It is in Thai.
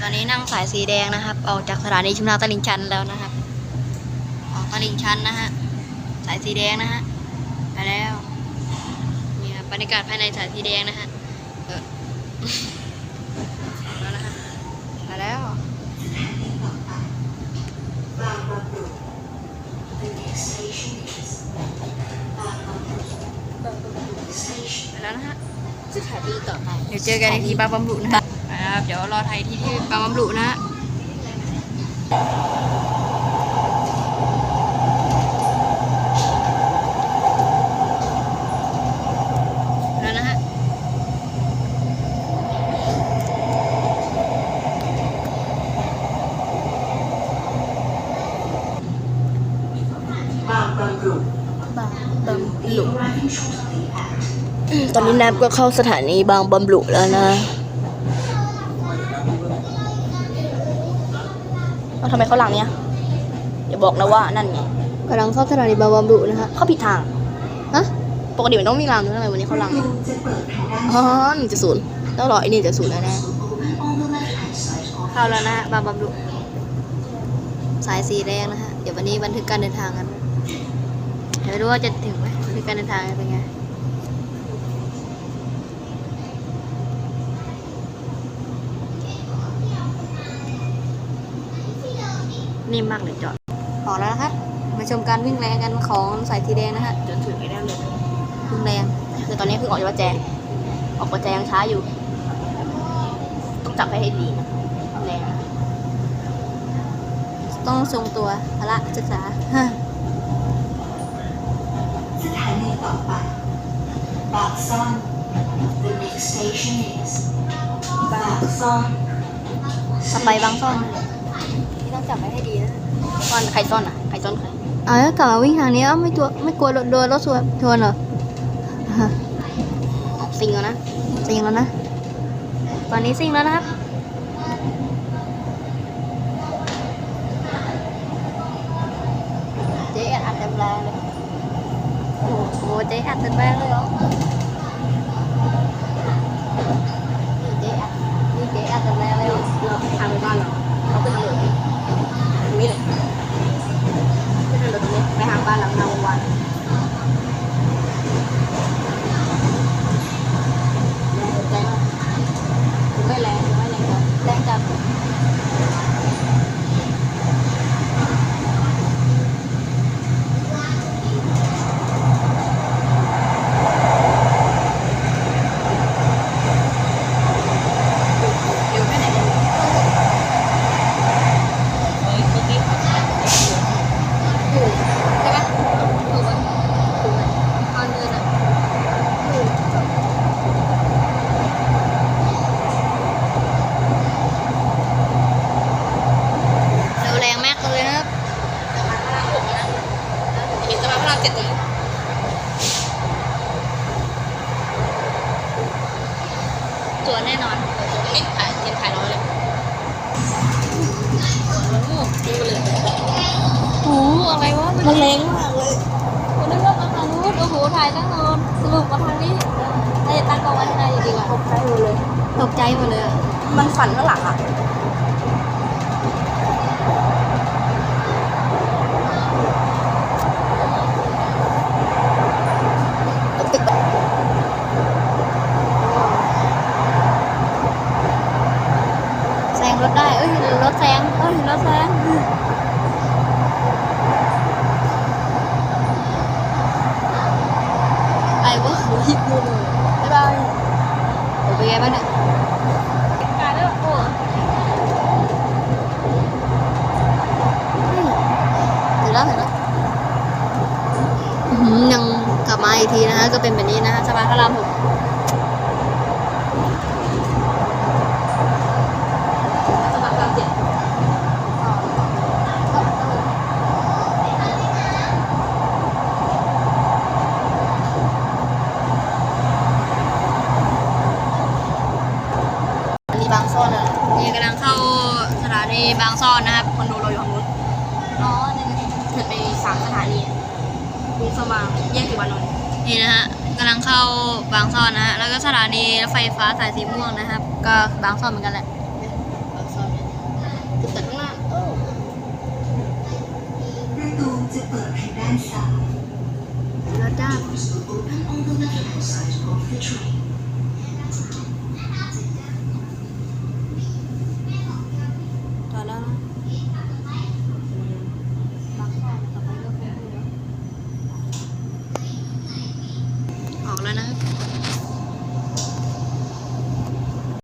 ตอนนี้นั่งสายสีแดงนะครับ ออกจากสถานีชุมนาตลิ่งชันแล้วนะครับ ออกตลิ่งชันนะฮะ สายสีแดงนะฮะไปแล้วนี่ครับบรรยากาศภายในสายสีแดงนะฮะเออแล้วนะฮะมาแล้วไปแล้วนะฮะสถานีต่อไปเดี๋ยวเจอกันในที่บางบำรุนะฮะ นะครับ เดี๋ยวรอไทยที่ที่บางบำรุนะฮะแล้วนะฮะบางบำรุบางบำรุ arriving shortly at ตอนนี้แนบก็เข้าสถานีบางบำรุแล้วนะ ทำไมเขาหลังเนี้ยอย่าบอกนะว่านั่นไงกำลังเข้าสถานีบางบำรุนะฮะเข้าผิดทางฮะปกติมันต้องมีรางนู้นทำไมวันนี้เขาหลังจะเปิดทางด้านอ๋อหนึ่งจุดศูนย์ต้องรอไอ้นี่จะศูนย์แล้วนะ on the left hand side of เข้าแล้วนะฮะบางบำรุสายสีแดงนะฮะเดี๋ยววันนี้บันทึกการเดินทางกันนะเดี๋ยวไม่รู้ว่าจะถึงไหมบันทึกการเดินทางเป็นไง นิ่มมากเลยจอดออกแล้วนะครับ มาชมการวิ่งแรงกันของสายสีแดงนะฮะจนถึงไอ้นั่นเลยวิ่งแรงคือตอนนี้เพิ่งออกจากวัดแจงออกวัดแจงยังช้าอยู่ ต้องจับให้ให้ดีนะแรงนะต้องทรงตัวพละศึกษาสถานีต่อไปบางซ่อน the next station is บางซ่อนสไปบางซ่อนที่ ต้องจับไว้ให้ดีนะซ่อนใครซ่อนอะใครซ่อนใครอ้าวกลับมาวิ่งทางนี้อ้าวไม่ตัวไม่กลัวโดนรถสวนชนเหรอฮะซิงแล้วนะซิงแล้วนะ ตอนนี้ซิงแล้วนะครับเจ๊อัดเต็มแรงเลยโอ้โหเจ๊อัดเต็มแรงเลยเหรอนี่เจ๊อัดนี่เจ๊อัดเต็มแรงเลยเหรอ เราทางไปบ้านเราเขาขึ้นถนนนี้ตรงนี้เลยขึ้นถนนตรงนี้ไปทางบ้านหลังนาวงวันแรงไม่แรงไม่แรงครับ แรงจับอยู่แค่ไหนกัน เฮ้ยเมื่อกี้เขาใช้ ถูกใช่ปะถูกปะถูกไหมตอนเดินอะถูกเร็วแรงมากเลยนะครับ เห็นสะพานพระรามเจ็ดตรงนี้ สวนแน่นอนเห็นถ่ายเห็นถ่ายน้อยเลยดูเลยโอ้โหอะไรวะ มันแรงมากเลยคุณนึกว่ามาทางนู้นโอ้โหถ่ายตั้งนานสรุปมาทางนี้เราจะตั้งกล้องไว้ข้างในดีกว่าตกใจหมดเลย ตกใจหมดเลยอะมันฝันข้างหลังอะ ตึกแบบแซงรถได้ เอ้ยร ถแซงเอ้ยรถแซงไอ้วะหัวหิบเลยบ๊ายบายโอเป็นไงบ้างเนี่ยกลายแล้วโอ้ถึงแล้วถึงแล้วอื้อหือยังกลับมาอีกทีนะฮะก็เป็นแบบนี้นะฮะสะพานพระรามหก นี่กำลังเข้าสถานีบางซ่อนนะครับคนดูเราอยู่ทางนู้นอ๋อนี่ถึงไปสามสถานีกรุงสว่างแยกติวานนท์นี่นะฮะกำลังเข้าบางซ่อนนะฮะแล้วก็สถานีรถไฟฟ้าสายสีม่วงนะครับ ก็บางซ่อนเหมือนกันแหละบางซ่อนเกือบตัดข้างล่างโอ้ประตูจะเปิดทางด้านซ้ายแล้วจ้า